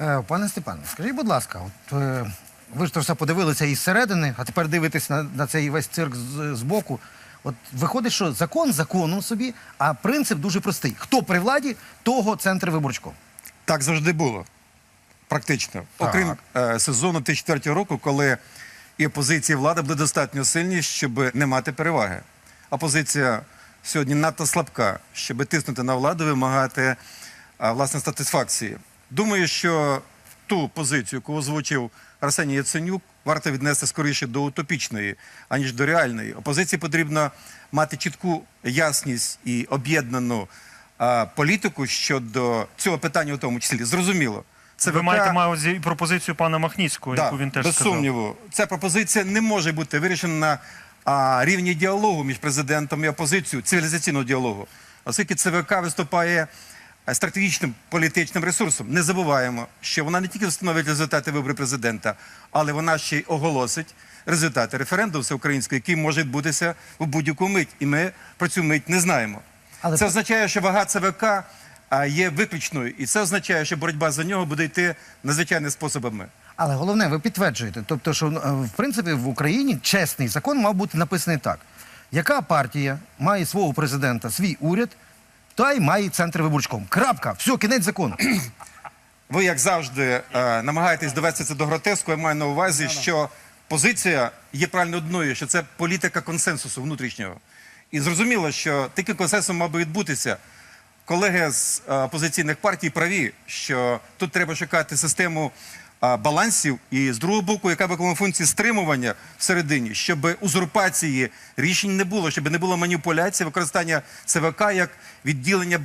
Е, Пане Степане, скажіть, будь ласка, от е, ви ж то все подивилися із середини, а тепер дивитесь на, на цей весь цирк з, з боку. От виходить, що закон законом собі, а принцип дуже простий. Хто при владі, того центр виборчком. Так завжди було. Практично. Так. Окрім е, сезону 2004 року, коли і опозиція і влада були достатньо сильні, щоб не мати переваги. Опозиція сьогодні надто слабка, щоб тиснути на владу, вимагати е, власне сатисфакції. Думаю, що ту позицію, яку озвучив Арсеній Яценюк, варто віднести скоріше до утопічної, аніж до реальної. Опозиції потрібно мати чітку ясність і об'єднану політику щодо цього питання, у тому числі. Зрозуміло. ЦВК, Ви маєте увазі і пропозицію пана Махніцького, да, яку він теж без сказав. сумніву. Ця пропозиція не може бути вирішена на а, рівні діалогу між президентом і опозицією, цивілізаційного діалогу. Оскільки ЦВК виступає стратегічним політичним ресурсом. Не забуваємо, що вона не тільки встановить результати виборів президента, але вона ще й оголосить результати референдуму всеукраїнського, який може відбутися в будь-яку мить. І ми про цю мить не знаємо. Але- Це означає, що вага ЦВК а, є виключною, і це означає, що боротьба за нього буде йти надзвичайними способами. Але головне, ви підтверджуєте, тобто, що е, в принципі в Україні чесний закон мав бути написаний так: яка партія має свого президента, свій уряд, та й має центр виборчком. Крапка, все, кінець закону. Ви, як завжди, е, намагаєтесь довести це до гротеску. Я маю на увазі, що позиція є правильно одною, що це політика консенсусу внутрішнього. І зрозуміло, що такий консенсус мав би відбутися. Колеги з е, опозиційних партій праві, що тут треба шукати систему балансів, і з другого боку, яка виконує функції стримування всередині, щоб узурпації рішень не було, щоб не було маніпуляції, використання ЦВК як відділення